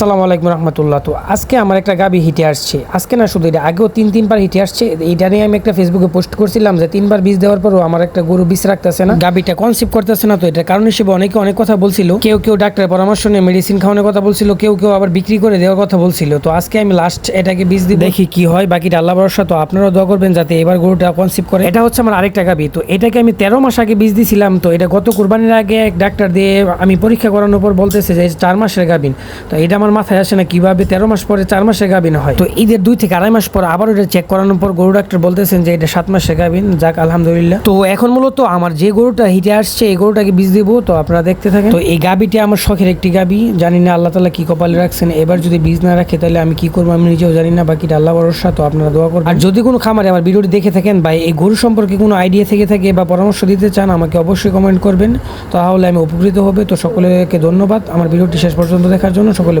আসসালামু আলাইকুম রহমতুল্লাহ। তো আজকে আমার একটা গাবি হিটে আসছে। আজকে না শুধু এটা, আগেও তিন, তিনবার হিটে আসছে। এটা নিয়ে আমি একটা ফেসবুকে পোস্ট করছিলাম যে তিনবার বীজ দেওয়ার পরও আমার একটা গরু বীজ রাখতেছে না। গাবিটা কনসিভ করতেছে না তো, এটার কারণ হিসেবে অনেকে অনেক কথা বলছিল। কেউ কেউ ডাক্তারের পরামর্শ নিয়ে মেডিসিন খাওয়ানোর কথা বলছিল, কেউ কেউ আবার বিক্রি করে দেওয়ার কথা বলছিল। তো আজকে আমি লাস্ট এটাকে বীজ দিই দেখি কি হয়, বাকিটা আল্লাহ ভরসা। তো আপনারাও দোয়া করবেন যাতে এবার গরুটা কনসিভ করে। এটা হচ্ছে আমার আরেকটা গাবি। তো এটাকে আমি তেরো মাস আগে বীজ দিছিলাম। তো এটা গত কোরবানির আগে এক ডাক্তার দিয়ে আমি পরীক্ষা করানোর পর বলতেছে যে চার মাসের গাবিন। তো এটা আমার মাথায় আসে না কীভাবে তেরো মাস পরে চার মাসের গাবিন হয়। তো ঈদের দুই থেকে আড়াই মাস পর আবার ওটা চেক করানোর পর গরু ডাক্তার বলতেছেন যে এটা সাত মাসের গাবিন যাক, আলহামদুলিল্লাহ। তো এখন মূলত আমার যে গরুটা হিটে আসছে, এই গরুটাকে বীজ দেবো, তো আপনারা দেখতে থাকেন। তো এই গাবিটি আমার শখের একটি গাবি জানি না আল্লাহ তালা কি কপালে রাখছেন। এবার যদি বীজ না রাখে, তাহলে আমি কি করব আমি নিজেও জানি না, বাকিটা আল্লাহ ভরসা, তো আপনারা দোয়া করবেন। আর যদি কোনো খামারে আমার ভিডিওটি দেখে থাকেন, বা এই গরু সম্পর্কে কোনো আইডিয়া থেকে থাকে বা পরামর্শ দিতে চান, আমাকে অবশ্যই কমেন্ট করবেন। তাহলে আমি উপকৃত হবে। তো সকলকে ধন্যবাদ। আমার ভিডিওটি শেষ পর্যন্ত দেখার জন্য সকলে